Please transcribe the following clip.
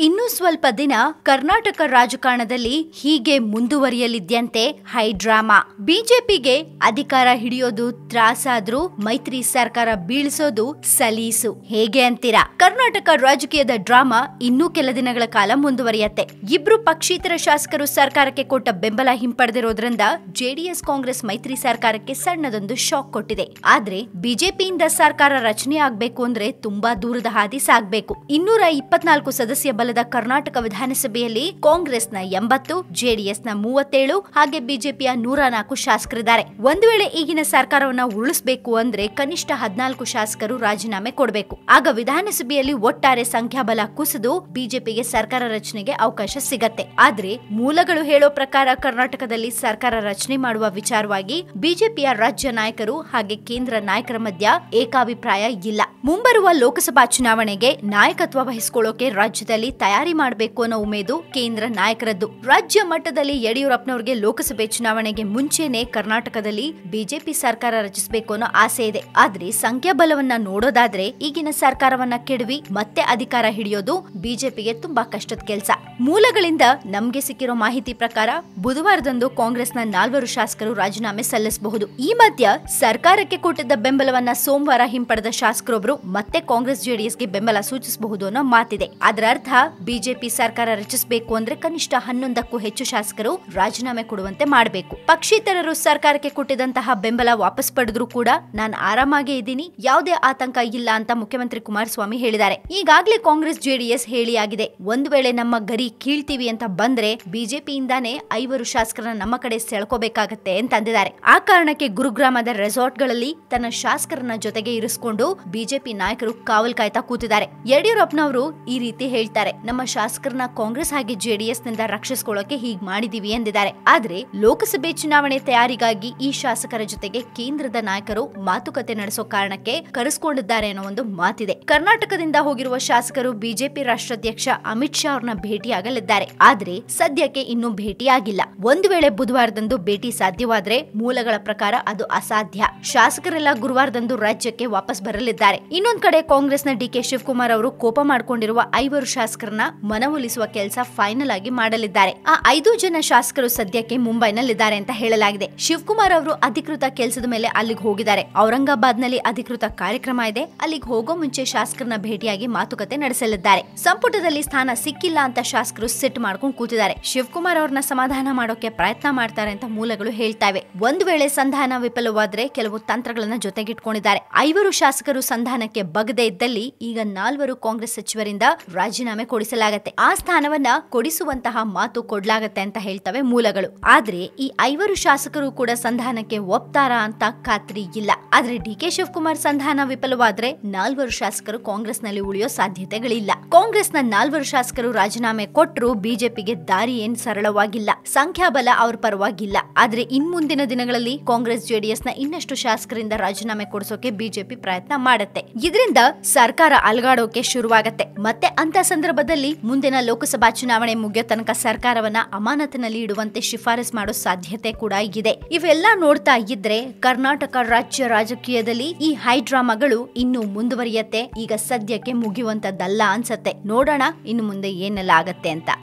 ಇನ್ನು ಸ್ವಲ್ಪ ದಿನ ಕರ್ನಾಟಕ ರಾಜಕಾರಣದಲ್ಲಿ ಹೀಗೆ ಮುಂದುವರಿಯಲಿದ್ಯಂತೆ ಹೈ ಡ್ರಾಮಾ ಬಿಜೆಪಿಗೆ ಅಧಿಕಾರ ಹಿಡಿಯೋದು ತ್ರಾಸಾದ್ರೂ ಮೈತ್ರಿ ಸರ್ಕಾರ ಬೀಳಿಸೋದು ಸಲೀಸು. ಹೇಗೆ ಅಂತೀರಾ? ಕರ್ನಾಟಕ ರಾಜಕೀಯದ ಡ್ರಾಮಾ ಇನ್ನೂ ಕೆಲ ದಿನಗಳ ಕಾಲ ಮುಂದುವರಿಯತ್ತೆ. ಇಬ್ರು ಪಕ್ಷೇತರ ಶಾಸಕರು ಸರ್ಕಾರಕ್ಕೆ ಕೊಟ್ಟ ಬೆಂಬಲ ಹಿಂಪಡೆದಿರೋದ್ರಿಂದ ಜೆಡಿಎಸ್ ಕಾಂಗ್ರೆಸ್ ಮೈತ್ರಿ ಸರ್ಕಾರಕ್ಕೆ ಸಣ್ಣದೊಂದು ಶಾಕ್ ಕೊಟ್ಟಿದೆ. ಆದ್ರೆ ಬಿಜೆಪಿಯಿಂದ ಸರ್ಕಾರ ರಚನೆ ಆಗ್ಬೇಕು ಅಂದ್ರೆ ತುಂಬಾ ದೂರದ ಹಾದಿ ಸಾಗ್ಬೇಕು. ಇನ್ನೂರ ಇಪ್ಪತ್ನಾಲ್ಕು ಸದಸ್ಯ ಬಲದ ಕರ್ನಾಟಕ ವಿಧಾನಸಭೆಯಲ್ಲಿ ಕಾಂಗ್ರೆಸ್ನ ಎಂಬತ್ತು, ಜೆಡಿಎಸ್ನ ಮೂವತ್ತೇಳು, ಹಾಗೆ ಬಿಜೆಪಿಯ ನೂರ ನಾಲ್ಕು ಶಾಸಕರಿದ್ದಾರೆ. ಒಂದು ವೇಳೆ ಈಗಿನ ಸರ್ಕಾರವನ್ನ ಉರುಳಿಸಬೇಕು ಅಂದ್ರೆ ಕನಿಷ್ಠ ಹದಿನಾಲ್ಕು ಶಾಸಕರು ರಾಜೀನಾಮೆ ಕೊಡಬೇಕು. ಆಗ ವಿಧಾನಸಭೆಯಲ್ಲಿ ಒಟ್ಟಾರೆ ಸಂಖ್ಯಾಬಲ ಕುಸಿದು ಬಿಜೆಪಿಗೆ ಸರ್ಕಾರ ರಚನೆಗೆ ಅವಕಾಶ ಸಿಗತ್ತೆ. ಆದ್ರೆ ಮೂಲಗಳು ಹೇಳೋ ಪ್ರಕಾರ ಕರ್ನಾಟಕದಲ್ಲಿ ಸರ್ಕಾರ ರಚನೆ ಮಾಡುವ ವಿಚಾರವಾಗಿ ಬಿಜೆಪಿಯ ರಾಜ್ಯ ನಾಯಕರು ಹಾಗೆ ಕೇಂದ್ರ ನಾಯಕರ ಮಧ್ಯ ಏಕಾಭಿಪ್ರಾಯ ಇಲ್ಲ. ಮುಂಬರುವ ಲೋಕಸಭಾ ಚುನಾವಣೆಗೆ ನಾಯಕತ್ವ ವಹಿಸಿಕೊಳ್ಳೋಕೆ ರಾಜ್ಯದಲ್ಲಿ ತಯಾರಿ ಮಾಡಬೇಕು ಅನ್ನೋ ಉಮೇದು ಕೇಂದ್ರ ನಾಯಕರದ್ದು. ರಾಜ್ಯ ಮಟ್ಟದಲ್ಲಿ ಯಡಿಯೂರಪ್ಪನವರಿಗೆ ಲೋಕಸಭೆ ಚುನಾವಣೆಗೆ ಮುಂಚೆನೆ ಕರ್ನಾಟಕದಲ್ಲಿ ಬಿಜೆಪಿ ಸರ್ಕಾರ ರಚಿಸಬೇಕು ಅನ್ನೋ ಆಸೆ ಇದೆ. ಆದ್ರೆ ಸಂಖ್ಯಾಬಲವನ್ನ ನೋಡೋದಾದ್ರೆ ಈಗಿನ ಸರ್ಕಾರವನ್ನ ಕೆಡವಿ ಮತ್ತೆ ಅಧಿಕಾರ ಹಿಡಿಯೋದು ಬಿಜೆಪಿಗೆ ತುಂಬಾ ಕಷ್ಟದ ಕೆಲಸ. ಮೂಲಗಳಿಂದ ನಮ್ಗೆ ಸಿಕ್ಕಿರೋ ಮಾಹಿತಿ ಪ್ರಕಾರ ಬುಧವಾರದಂದು ಕಾಂಗ್ರೆಸ್ನ ನಾಲ್ವರು ಶಾಸಕರು ರಾಜೀನಾಮೆ ಸಲ್ಲಿಸಬಹುದು. ಈ ಮಧ್ಯ ಸರ್ಕಾರಕ್ಕೆ ಕೊಟ್ಟಿದ್ದ ಬೆಂಬಲವನ್ನ ಸೋಮವಾರ ಹಿಂಪಡೆದ ಶಾಸಕರೊಬ್ಬರು ಮತ್ತೆ ಕಾಂಗ್ರೆಸ್ ಜೆಡಿಎಸ್ಗೆ ಬೆಂಬಲ ಸೂಚಿಸಬಹುದು ಅನ್ನೋ ಮಾತಿದೆ. ಅದರ ಅರ್ಥ ಬಿಜೆಪಿ ಸರ್ಕಾರ ರಚಿಸಬೇಕು ಅಂದ್ರೆ ಕನಿಷ್ಠ ಹನ್ನೊಂದಕ್ಕೂ ಹೆಚ್ಚು ಶಾಸಕರು ರಾಜೀನಾಮೆ ಕೊಡುವಂತೆ ಮಾಡಬೇಕು. ಪಕ್ಷೇತರರು ಸರ್ಕಾರಕ್ಕೆ ಕೊಟ್ಟಿದಂತಹ ಬೆಂಬಲ ವಾಪಸ್ ಪಡೆದ್ರು ಕೂಡ ನಾನು ಆರಾಮಾಗೇ ಇದ್ದೀನಿ, ಯಾವುದೇ ಆತಂಕ ಇಲ್ಲ ಅಂತ ಮುಖ್ಯಮಂತ್ರಿ ಕುಮಾರಸ್ವಾಮಿ ಹೇಳಿದ್ದಾರೆ. ಈಗಾಗಲೇ ಕಾಂಗ್ರೆಸ್ ಜೆಡಿಎಸ್ ಹೇಳಿಯಾಗಿದೆ, ಒಂದು ವೇಳೆ ನಮ್ಮ ಗರಿ ಕೀಳ್ತೀವಿ ಅಂತ ಬಂದ್ರೆ ಬಿಜೆಪಿಯಿಂದಾನೇ ಐವರು ಶಾಸಕರನ್ನ ನಮ್ಮ ಕಡೆ ಸೆಳ್ಕೋಬೇಕಾಗತ್ತೆ ಅಂತಂದಿದ್ದಾರೆ. ಆ ಕಾರಣಕ್ಕೆ ಗುರುಗ್ರಾಮದ ರೆಸಾರ್ಟ್ಗಳಲ್ಲಿ ತನ್ನ ಶಾಸಕರನ್ನ ಜೊತೆಗೆ ಇರಿಸಿಕೊಂಡು ಬಿಜೆಪಿ ನಾಯಕರು ಕಾವಲ್ ಕಾಯ್ತಾ ಕೂತಿದ್ದಾರೆ. ಯಡಿಯೂರಪ್ಪನವರು ಈ ರೀತಿ ಹೇಳ್ತಾರೆ ನಮ್ಮ ಶಾಸಕರನ್ನ ಕಾಂಗ್ರೆಸ್ ಹಾಗೆ ಜೆಡಿಎಸ್ನಿಂದ ರಕ್ಷಿಸಿಕೊಳ್ಳೋಕೆ ಹೀಗ್ ಮಾಡಿದೀವಿ ಎಂದಿದ್ದಾರೆ. ಆದ್ರೆ ಲೋಕಸಭೆ ಚುನಾವಣೆ ತಯಾರಿಗಾಗಿ ಈ ಶಾಸಕರ ಜೊತೆಗೆ ಕೇಂದ್ರದ ನಾಯಕರು ಮಾತುಕತೆ ನಡೆಸೋ ಕಾರಣಕ್ಕೆ ಕರೆಸ್ಕೊಂಡಿದ್ದಾರೆ ಅನ್ನೋ ಒಂದು ಮಾತಿದೆ. ಕರ್ನಾಟಕದಿಂದ ಹೋಗಿರುವ ಶಾಸಕರು ಬಿಜೆಪಿ ರಾಷ್ಟ್ರಾಧ್ಯಕ್ಷ ಅಮಿತ್ ಶಾ ಅವ್ರನ್ನ ಭೇಟಿಯಾಗಲಿದ್ದಾರೆ. ಆದ್ರೆ ಸದ್ಯಕ್ಕೆ ಇನ್ನೂ ಭೇಟಿಯಾಗಿಲ್ಲ. ಒಂದು ವೇಳೆ ಬುಧವಾರದಂದು ಭೇಟಿ ಸಾಧ್ಯವಾದ್ರೆ ಮೂಲಗಳ ಪ್ರಕಾರ ಅದು ಅಸಾಧ್ಯ. ಶಾಸಕರೆಲ್ಲ ಗುರುವಾರದಂದು ರಾಜ್ಯಕ್ಕೆ ವಾಪಸ್ ಬರಲಿದ್ದಾರೆ. ಇನ್ನೊಂದ್ ಕಡೆ ಕಾಂಗ್ರೆಸ್ನ ಡಿಕೆ ಶಿವಕುಮಾರ್ ಅವರು ಕೋಪ ಮಾಡಿಕೊಂಡಿರುವ ಐವರು ಶಾಸಕರನ್ನ ಮನವೊಲಿಸುವ ಕೆಲಸ ಫೈನಲ್ ಆಗಿ ಮಾಡಲಿದ್ದಾರೆ. ಆ ಐದು ಜನ ಶಾಸಕರು ಸದ್ಯಕ್ಕೆ ಮುಂಬೈನಲ್ಲಿದ್ದಾರೆ ಅಂತ ಹೇಳಲಾಗಿದೆ. ಶಿವಕುಮಾರ್ ಅವರು ಅಧಿಕೃತ ಕೆಲಸದ ಮೇಲೆ ಅಲ್ಲಿಗೆ ಹೋಗಿದ್ದಾರೆ. ಔರಂಗಾಬಾದ್ನಲ್ಲಿ ಅಧಿಕೃತ ಕಾರ್ಯಕ್ರಮ ಇದೆ. ಅಲ್ಲಿಗೆ ಹೋಗೋ ಮುಂಚೆ ಶಾಸಕರನ್ನ ಭೇಟಿಯಾಗಿ ಮಾತುಕತೆ ನಡೆಸಲಿದ್ದಾರೆ. ಸಂಪುಟದಲ್ಲಿ ಸ್ಥಾನ ಸಿಕ್ಕಿಲ್ಲ ಅಂತ ಶಾಸಕರು ಸೆಟ್ ಮಾಡ್ಕೊಂಡು ಕೂತಿದ್ದಾರೆ. ಶಿವಕುಮಾರ್ ಅವ್ರನ್ನ ಸಮಾಧಾನ ಮಾಡೋಕೆ ಪ್ರಯತ್ನ ಮಾಡ್ತಾರೆ ಅಂತ ಮೂಲಗಳು ಹೇಳ್ತಾವೆ. ಒಂದು ವೇಳೆ ಸಂಧಾನ ವಿಫಲವಾದ್ರೆ ಕೆಲವು ತಂತ್ರಗಳನ್ನ ಜೊತೆಗಿಟ್ಕೊಂಡಿದ್ದಾರೆ. ಐವರು ಶಾಸಕರು ಸಂಧಾನಕ್ಕೆ ಬಗ್ಗದೇ ಇದ್ದಲ್ಲಿ ಈಗ ನಾಲ್ವರು ಕಾಂಗ್ರೆಸ್ ಸಚಿವರಿಂದ ರಾಜೀನಾಮೆ ಕೊಡಿಸಲಾಗತ್ತೆ. ಆ ಸ್ಥಾನವನ್ನ ಕೊಡಿಸುವಂತಹ ಮಾತು ಕೊಡಲಾಗತ್ತೆ ಅಂತ ಹೇಳ್ತವೆ ಮೂಲಗಳು. ಆದ್ರೆ ಈ ಐವರು ಶಾಸಕರು ಕೂಡ ಸಂಧಾನಕ್ಕೆ ಒಪ್ತಾರಾ ಅಂತ ಖಾತ್ರಿ ಇಲ್ಲ. ಆದ್ರೆ ಡಿ ಕೆ ಶಿವಕುಮಾರ್ ಸಂಧಾನ ವಿಫಲವಾದ್ರೆ ನಾಲ್ವರು ಶಾಸಕರು ಕಾಂಗ್ರೆಸ್ನಲ್ಲಿ ಉಳಿಯೋ ಸಾಧ್ಯತೆಗಳಿಲ್ಲ. ಕಾಂಗ್ರೆಸ್ನ ನಾಲ್ವರು ಶಾಸಕರು ರಾಜೀನಾಮೆ ಕೊಟ್ಟರು ಬಿಜೆಪಿಗೆ ದಾರಿ ಏನ್ ಸರಳವಾಗಿಲ್ಲ. ಸಂಖ್ಯಾಬಲ ಅವ್ರ ಪರವಾಗಿಲ್ಲ. ಆದ್ರೆ ಇನ್ ಮುಂದಿನ ದಿನಗಳಲ್ಲಿ ಕಾಂಗ್ರೆಸ್ ಜೆಡಿಎಸ್ನ ಇನ್ನಷ್ಟು ಶಾಸಕರಿಂದ ರಾಜೀನಾಮೆ ಕೊಡಿಸೋಕೆ ಬಿಜೆಪಿ ಪ್ರಯತ್ನ ಮಾಡುತ್ತೆ. ಇದರಿಂದ ಸರ್ಕಾರ ಅಲ್ಗಾಡೋಕೆ ಶುರುವಾಗತ್ತೆ. ಮತ್ತೆ ಅಂತ ಸಂದರ್ಭದಲ್ಲಿ ಮುಂದಿನ ಲೋಕಸಭಾ ಚುನಾವಣೆ ಮುಗಿಯೋ ತನಕ ಸರ್ಕಾರವನ್ನ ಅಮಾನತಿನಲ್ಲಿ ಇಡುವಂತೆ ಶಿಫಾರಸ್ ಮಾಡೋ ಸಾಧ್ಯತೆ ಕೂಡ ಇದೆ. ಇವೆಲ್ಲ ನೋಡ್ತಾ ಇದ್ರೆ ಕರ್ನಾಟಕ ರಾಜ್ಯ ರಾಜಕೀಯದಲ್ಲಿ ಈ ಹೈಡ್ರಾಮಾಗಳು ಇನ್ನು ಮುಂದುವರಿಯತ್ತೆ. ಈಗ ಸದ್ಯಕ್ಕೆ ಮುಗಿಯುವಂತದ್ದಲ್ಲ ಅನ್ಸತ್ತೆ. ನೋಡೋಣ ಇನ್ನು ಮುಂದೆ ಏನೆಲ್ಲ ಆಗತ್ತೆ ಅಂತ.